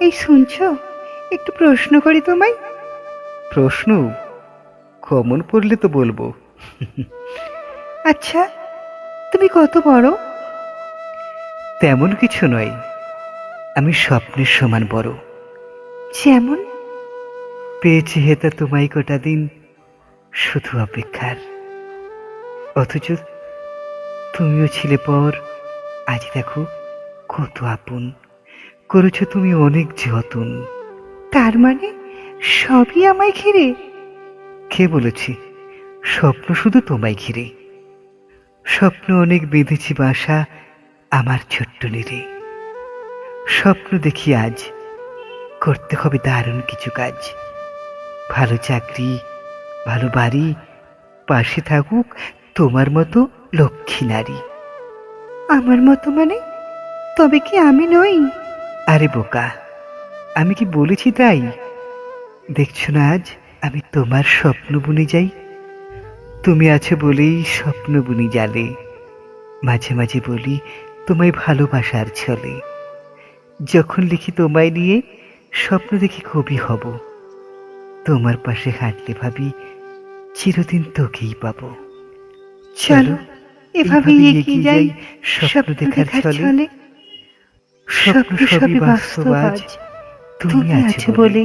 এই শুনছ? একটু প্রশ্ন করি তোমায়। প্রশ্ন? কমন পড়লে তো বলব। আচ্ছা তুমি কত বড়? তেমন কিছু নয়। আমি স্বপ্নের সমান বড়। যেমন? পেয়েছি হেতা তোমায় কটা দিন শুধু অপেক্ষার। অথচ তুমিও ছিলে পর। আজ দেখো কত আপন। করেছ তুমি অনেক যতন। তার মানে সবই আমায় ঘিরে? কে বলেছি? স্বপ্ন শুধু তোমায় ঘিরে। স্বপ্ন অনেক বেঁধেছি বাসা আমার ছোট্ট নীরে স্বপ্ন দেখি আজ করতে হবে দারুণ কিছু কাজ। ভালো চাকরি, ভালো বাড়ি, পাশে থাকুক তোমার মতো লক্ষ্মী নারী। আমার মতো মানে? তবে কি আমি নই? আরে বোকা, আমি কি বলেছি তাই? দেখছ না আজ, আমি তোমার স্বপ্ন বুনে যাই। তুমি আছো বলেই স্বপ্ন বুনি জালে। মাঝে মাঝে বলি, তোমায় ভালোবাসার ছলে। যখন লিখি তোমায় নিয়ে, স্বপ্ন দেখি কবি হব। তোমার পাশে হাঁটলে ভাবি, চিরদিন তোকেই পাবো। চলো। এভাবেই এগিয়ে যাই স্বপ্ন দেখার ছলে। স্বপ্ন সবই বাস্তব আজ। তুমি আছো বলে